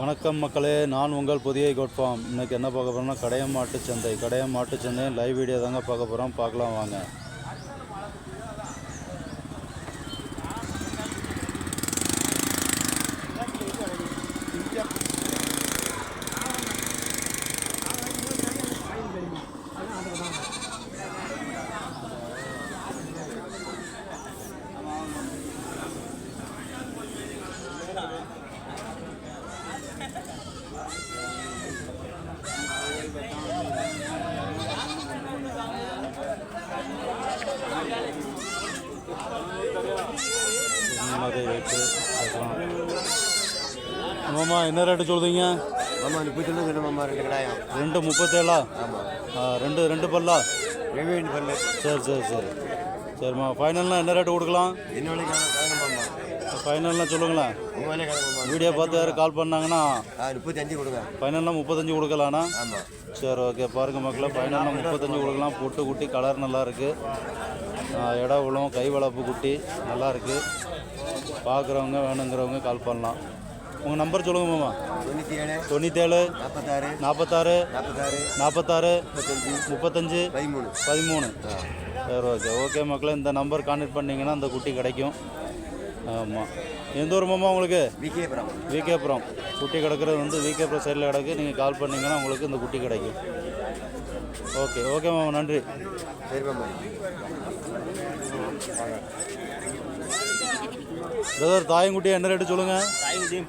வணக்கம் மக்களே நான் உங்கள் புதிய கோட்பாம் இன்னைக்கு என்ன பார்க்க போகிறோம்னா கடையம் மாட்டு சந்தை. கடையம் மாட்டு சந்தை லைவ் வீடியோ தாங்க பார்க்க போகிறோம் பார்க்கலாம் வாங்க. மாதிரி ரேட்டு ஆமாம்மா என்ன ரேட்டு சொல்லுதீங்க ஆமாம் முப்பத்தி ஒன்று சொல்லுமாம்மா ரெண்டு கடாயம் ரெண்டு முப்பத்தேழா ஆமாம் ரெண்டு ரெண்டு பல்லா ரெவென்யூ பண்ணு சரி சரி சரி சரிம்மா ஃபைனல்லாம் என்ன ரேட்டு கொடுக்கலாம் ஃபைனல்லாம் சொல்லுங்களேன் வீடியோ பார்த்து யாரும் கால் பண்ணாங்கன்னா முப்பத்தஞ்சு கொடுங்க ஃபைனல்லாம் முப்பத்தஞ்சு கொடுக்கலாண்ணா ஆமாம் சரி ஓகே பாருங்க மக்களே ஃபைனலாக முப்பத்தஞ்சு கொடுக்கலாம் பொட்டு குட்டி கலர் நல்லா இருக்கு। ஆ, இடம் விழும் கை வளர்ப்பு குட்டி நல்லா இருக்கு। பார்க்குறவங்க வேணுங்கிறவங்க கால் பண்ணலாம். உங்கள் நம்பர் சொல்லுங்க மாமா. தொண்ணூற்றி ஏழு தொண்ணூற்றேழு நாற்பத்தாறு நாற்பத்தாறு நாற்பத்தாறு நாற்பத்தாறு முப்பத்தஞ்சு முப்பத்தஞ்சு பதிமூணு. பதிமூணு. சரி ஓகே ஓகே மக்களே இந்த நம்பர் கான்டாக்ட் பண்ணிங்கன்னா அந்த குட்டி கிடைக்கும். ஆமாம் எந்த ஊர் மாமா உங்களுக்கு? விகேபுரம். விகேபுரம். குட்டி கிடக்கிறது வந்து விகேபுரம் சைடில் கிடக்கு. நீங்கள் கால் பண்ணீங்கன்னா உங்களுக்கு இந்த குட்டி கிடைக்கும். ஓகே ஓகே மாமா நன்றி. சரி மாமா. பிரதர் தாயங்குட்டி என்ன ரேட்டு சொல்லுங்கள்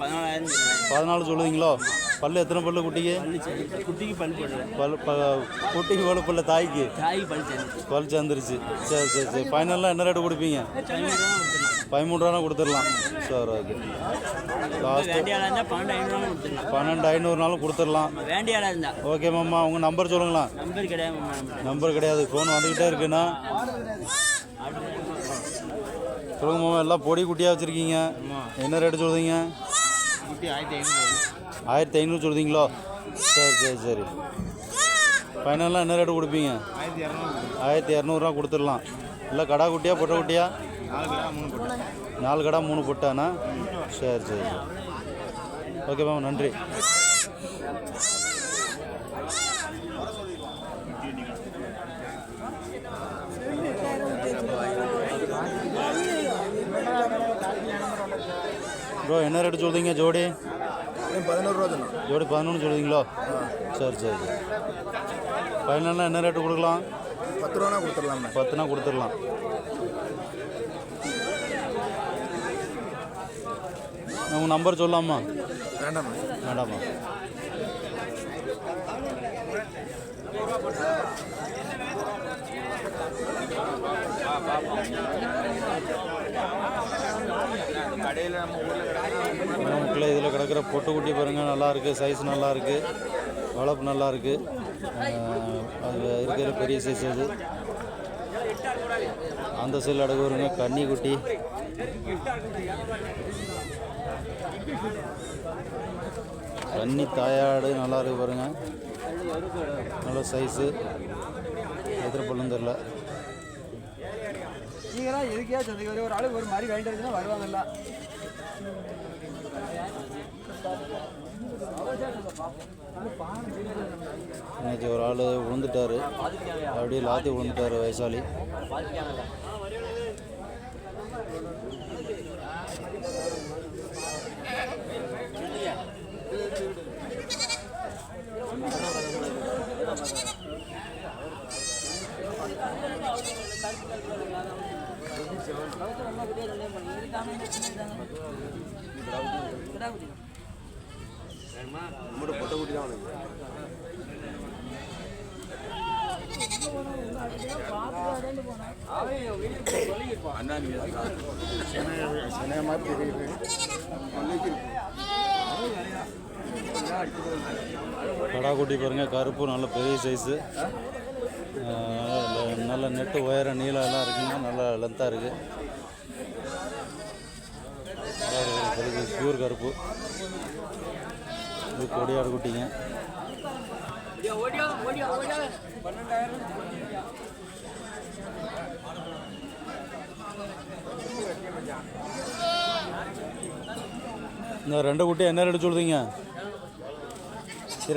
பதினாலாயிரம் பதினாலு சொல்லுவீங்களோ? பல்லு எத்தனை பல்லு குட்டிக்கு? குட்டிக்கு பல் போடுறேன். பல் ப குட்டிக்கு பல்லு பல்ல தாய்க்கு? பல் சேர்ந்து பல் சேர்ந்துருச்சு. சரி சரி சரி. ஃபைனலாக என்ன ரேட்டு கொடுப்பீங்க? பதிமூணு ரூபா கொடுத்துடலாம். சரி ஓகே. பன்னெண்டு ஐநூறுனாலும் கொடுத்துடலாம். ஓகே மாமா. உங்கள் நம்பர் சொல்லுங்களா நம்பர் கிடையாது மாமா நம்ம நம்பர் கிடையாது. ஃபோன் வந்துக்கிட்டே இருக்குண்ணா. சொல்லுங்க மாமா எல்லாம் பொடி குட்டியாக வச்சுருக்கீங்க. என்ன ரேட்டு சொல்லுதீங்க குட்டி ஆயிரத்தி ஐநூறு ஆயிரத்தி ஐநூறு சொல்லுதீங்களோ சரி சரி சரி. ஃபைனலாக என்ன ரேட்டு கொடுப்பீங்க? ஆயிரத்தி இரநூறு ஆயிரத்தி இரநூறுவா கொடுத்துடலாம். இல்லை கடா குட்டியா பொட்டை குட்டியா? நாலு கடா மூணு பொட்டாண்ணா சரி சரி சரி. ஓகே மேம் நன்றி. ப்ரோ என்ன ரேட்டு சொல்றீங்க ஜோடி? பதினோரு ரூபா ஜோடி பதினொன்று சொல்லுவீங்களோ சரி சரி சரி. ஃபைனலாக என்ன ரேட்டு கொடுக்கலாம்? பத்து ரூபா கொடுத்துடலாம்ண்ணா பத்துனா கொடுத்துடலாம். உங்கள் நம்பர் சொல்லலாமா வேண்டாம்ண்ணா வேண்டாமா? பொட்டு குட்டி பாருங்க நல்லா சைஸ் நல்லாயிருக்கு. வளர்ப்பு நல்லாயிருக்கு. அது இருக்கிற பெரிய சைஸ் அது. அந்த சைடில் அடகு வருங்க கன்னி குட்டி கன்னி தாயாடு நல்லா இருக்கு பாருங்க. நல்ல சைஸு எதிர பல்லும் தெரில நீங்களாம் எதுக்கே சொன்னீங்க ஒரு ஆளுக்கு ஒரு மாதிரி வாங்கிட்டு வருவாங்கல்ல. இன்னைக்கு ஒரு ஆள் விழுந்துட்டாரு. அப்படியே லாத்தி விழுந்துட்டாரு வயசாளி. நம்மளோட பொட்டை குட்டி தான் உனக்கு கடா குட்டி பாருங்க கருப்பு நல்ல பெரிய சைஸு நல்ல நெட்டு உயர நீளம் எல்லாம் இருக்குங்க. நல்லா லென்த்தாக இருக்குது பியூர் கருப்பு. இது கொடியாடு குட்டிங்க இந்த ரெண்டு குட்டி என்ன ரேட்டு சொல்லுதீங்க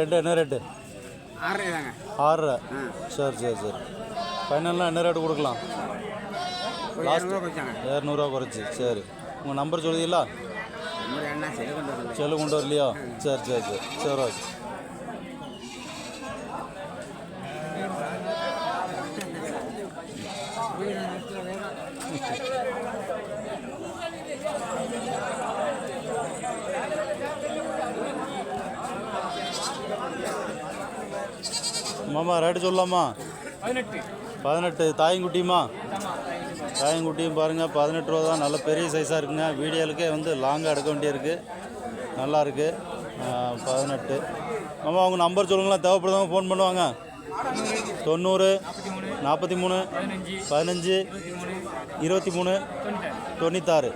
ரெண்டு என்ன ரேட்டு ஆறரை. சரி சரி சரி. ஃபைனல்லாம் என்ன ரேட்டு கொடுக்கலாம்? லாஸ்ட் இரநூறுவா குறைச்சி. சரி. உங்கள் நம்பர் சொல்லுதீங்களா நம்பர் என்ன சரி பண்ணுறது செல்லு கொண்டு வரலையா? சரி சரி சரி. சரி ஓகே. மாமா ரேட்டு சொல்லலாமா பதினெட்டு. பதினெட்டு. தாயங்குட்டியுமா? காயங்குட்டியும் பாருங்கள் பதினெட்டு ரூபா தான். நல்ல பெரிய சைஸாக இருக்குங்க. வீடியோலுக்கே வந்து லாங்காக எடுக்க வேண்டியிருக்கு. நல்லாயிருக்கு பதினெட்டு. ஆமாம் அவங்க நம்பர் சொல்லுங்களேன். தேவைப்படுதவங்க ஃபோன் பண்ணுவாங்க. தொண்ணூறு நாற்பத்தி மூணு பதினஞ்சு இருபத்தி மூணு தொண்ணூத்தாறு.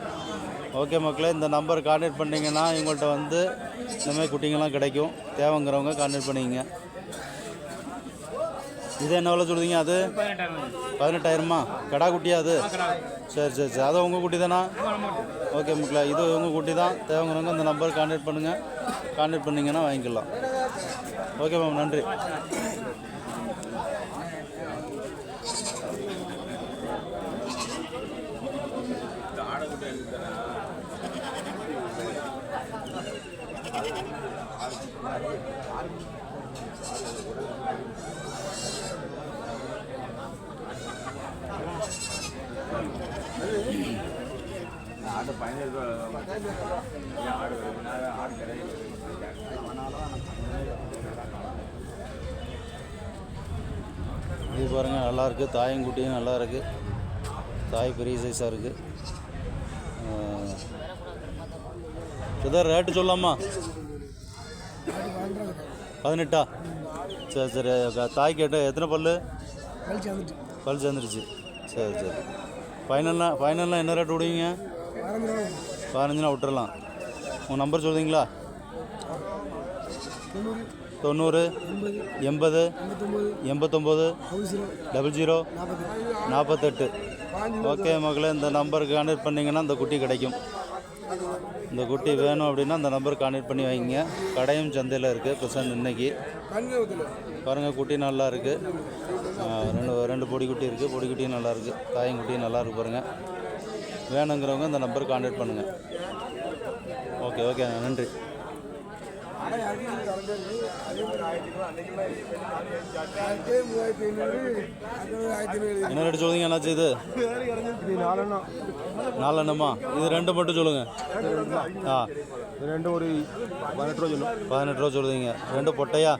ஓகே மக்களே இந்த நம்பர் கான்டாக்ட் பண்ணிங்கன்னா இவங்கள்ட்ட வந்து இந்தமாதிரி குட்டிங்கெல்லாம் கிடைக்கும். தேவைங்கிறவங்க கான்டாக்ட் பண்ணிக்கங்க. இது என்ன விலை சொல்லுதீங்க அது? பதினெட்டாயிரமா? கடா குட்டியா அது? சரி சரி சரி. அது உங்கள் குட்டி தானா? ஓகே மக்களே இது உங்கள் குட்டி தான். தேவைங்கிறவங்க இந்த நம்பர் கான்டாக்ட் பண்ணுங்கள் கான்டாக்ட் பண்ணிங்கன்னா வாங்கிக்கலாம். ஓகே மேம் நன்றி. Thank you ரூபா ஆடு ஆடு கிடையாது இது பாருங்கள் நல்லா இருக்குது தாயங்குட்டியும் நல்லா இருக்குது தாய் பெரிய சைஸாக இருக்குது இதான் ரேட்டு சொல்லலாமா பதினெட்டா? சரி சரி. தாய் கேட்ட எத்தனை வந்துட்டு பல் சேர்ந்துருச்சு. சரி சரி. ஃபைனல்லாம் ஃபைனல்லாம் என்ன ரேட் விடுவீங்க? பதினஞ்சுனா விட்டுறலாம். உங்கள் நம்பர் சொல்கிறீங்களா தொண்ணூறு எண்பது எண்பத்தொம்போது டபுள் ஜீரோ நாற்பத்தெட்டு. ஓகே மகளே இந்த நம்பருக்கு கான்டெக்ட் பண்ணிங்கன்னா இந்த குட்டி கிடைக்கும். இந்த குட்டி வேணும் அப்படின்னா அந்த நம்பர் கான்டெக்ட் பண்ணி வைங்க. கடையும் சந்தையில் இருக்குது பிரசன்ட் இன்னைக்கு. பாருங்கள் குட்டி நல்லா இருக்குது ரெண்டு ரெண்டு பொடி குட்டி இருக்குது பொடி குட்டியும் நல்லா இருக்குது தாயங்குட்டியும் நல்லா இருக்கு பாருங்கள் வேணுங்கிறவங்க இந்த நம்பர் கான்டாக்ட் பண்ணுங்கள் ஓகே ஓகே நன்றி. என்ன ரேட்டு சொல்லுங்க என்னாச்சு இது? நாலெண்ணமா? இது ரெண்டு மட்டும் சொல்லுங்க. ஆ. ரெண்டு ஒரு பதினெட்டு ரூபா சொல்லும் பதினெட்டு ரூபா சொல்லுதீங்க ரெண்டு பொட்டையா?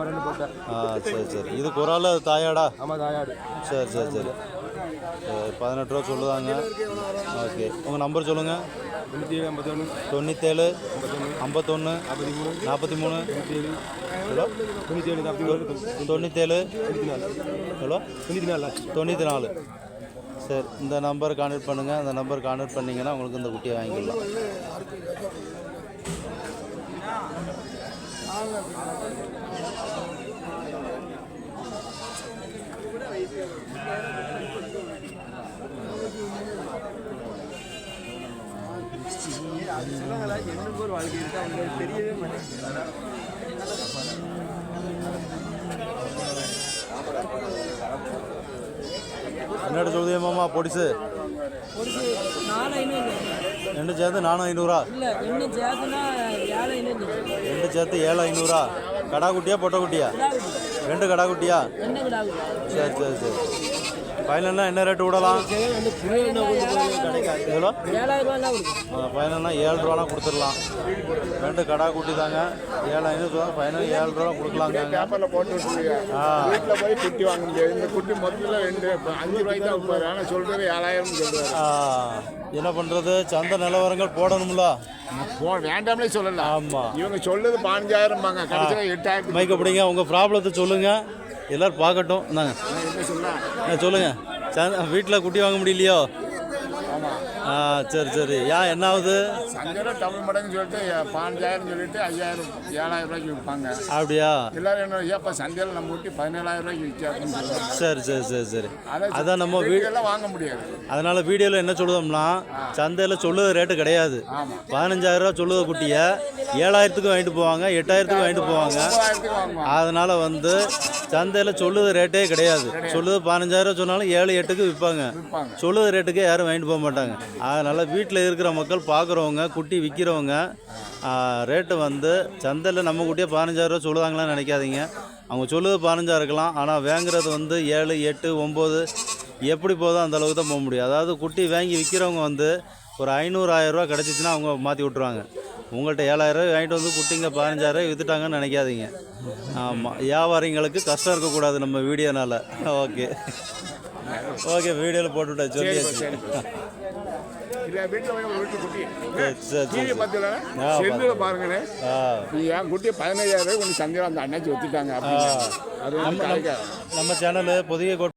ரெண்டு போட்டேன் ஆ சரி சரி. இது குறால தாயாடா? ஆமாம் தாயாடு. சரி சரி சரி, பதினெட்டு ரூபா சொல்லுதாங்க. ஓகே. உங்கள் நம்பர் சொல்லுங்கள் தொண்ணூற்றி ஏழு ஐம்பத்தொன்று தொண்ணூற்றேழு ஐம்பத்தொன்று நாற்பத்தி மூணு. நாற்பத்தி மூணு. ஏழு ஹலோ? தொண்ணூற்றி நாற்பத்தி மூணு தொண்ணூற்றேழு ஹலோ? தொண்ணூற்றி நாலு ஆச்சு தொண்ணூற்றி நாலு. சரி இந்த நம்பர் கான்டாக்ட் பண்ணுங்கள் அந்த நம்பர் கான்டாக்ட் பண்ணிங்கன்னா உங்களுக்கு இந்த குட்டியை வாங்கிக்கலாம் என்னன்னு ஒரு வாழ்க்கை இருக்கு. அவங்களுக்கு தெரியவே என்னோட சொல்லுதே மாமா பொடிசு? ரெண்டு சேர்த்து நானும் ஐநூறா? ரெண்டு சேர்த்து ஏழு ஐநூறா? கடா குட்டியா பொட்டை குட்டியா ரெண்டு கடா குட்டியா சரி சரி. சரி ஃபைனல்னா என்ன ரேட்டு விடலாம் எவ்வளோ ஃபைனல்னா ஏழு ரூபானா கொடுத்துடலாம். ரெண்டு கடா குட்டி தாங்க ஏழு ஐநூறு ஃபைனல் ஏழு ரூபா கொடுக்கலாங்க. பேப்பரில் போட்டு ஆ. வீட்டில் போய் குட்டி வாங்க முடியாது இந்த குட்டி மொத்தத்தில் ரெண்டு. அஞ்சு ரூபாய்க்கு தான் விற்பாரு. ஆனால் சொல்கிறது ஏழாயிரம் சொல்கிறாரு என்ன பண்ணுறது சந்தை நிலவரங்கள் போடணும்ல. போ வேண்டாம்னே சொல்லல. ஆமாம் இவங்க சொல்லுது பதினஞ்சாயிரம் பாங்க கடைசியில் எட்டாயிரத்துக்கு மைக்க பிடிங்க. உங்கள் ப்ராப்ளத்தை சொல்லுங்கள் எல்லோரும் பார்க்கட்டும். இந்தாங்க. சொல்லுங்கள் வீட்டில் குட்டி வாங்க முடியலையோ? ஆ சரி சரி. ஏன் என்ன ஆகுது டபுள் மடங்கு சொல்லிட்டு பாஞ்சாயிரம் சொல்லிட்டு ஐயாயிரம் ஏழாயிரம் ரூபாய்க்கு விற்பாங்க. அப்படியா? எல்லாரும் என்ன ஏப்பா சந்தையில் நம்ம ஊட்டி பதினேழாயிரம் ரூபாய்க்கு விற்காதுன்னு சரி சரி சரி சரி. அதை அதான் நம்ம வீ வீட்டிலலாம் வாங்க முடியாது. அதனால வீடியோவில் என்ன சொல்லுதோம்னா சந்தையில் சொல்லுத ரேட்டு கிடையாது. பதினஞ்சாயிரம் ரூபா சொல்லுத குட்டியை ஏழாயிரத்துக்கு வாங்கிட்டு போவாங்க எட்டாயிரத்துக்கு வாங்கிட்டு போவாங்க. அதனால வந்து சந்தையில் சொல்லுத ரேட்டே கிடையாது. சொல்லுது பதினஞ்சாயிரம் சொன்னாலும் ஏழு எட்டுக்கு விற்பாங்க. சொல்லுத ரேட்டுக்கு யாரும் வாங்கிட்டு போக மாட்டாங்க. அதனால் வீட்டில் இருக்கிற மக்கள் பார்க்குறவங்க குட்டி விற்கிறவங்க ரேட்டு வந்து சந்தையில் நம்ம குட்டியை பதினஞ்சாயிரரூவா சொல்லுதாங்களான்னு நினைக்காதீங்க. அவங்க சொல்லுது பதினஞ்சாயிரம் இருக்கலாம் ஆனால் வாங்குறது வந்து ஏழு எட்டு ஒம்பது எப்படி போதோ அந்த அளவுக்கு தான் போக முடியும். அதாவது குட்டி வாங்கி விற்கிறவங்க வந்து ஒரு ஐநூறு ஆயிரரூவா கிடச்சிச்சின்னா அவங்க மாற்றி விட்ருவாங்க உங்கள்கிட்ட ஏழாயிரரூவா வாங்கிட்டு வந்து குட்டிங்க பதினஞ்சாயிரம் விற்றுட்டாங்கன்னு நினைக்காதீங்க. ஆமாம் வியாபாரிங்களுக்கு கஷ்டம் இருக்கக்கூடாது நம்ம வீடியோனால. ஓகே. ஓகே வீடியோவில் போட்டுவிட்டேன் சொல்லியாச்சு. இல்லை வீட்டில் போய் ஒரு வீட்டு குட்டி. டிவி சரி. பார்த்துல ஆ, செல்லில் பாருங்கண்ணே ஆ. நீ என் குட்டி பதினஞ்சாயிரம் ரூபாய் கொஞ்சம் சந்தையில் அந்த அண்ணாச்சி ஒத்துட்டாங்க அது நம்ம சேனலு கோட்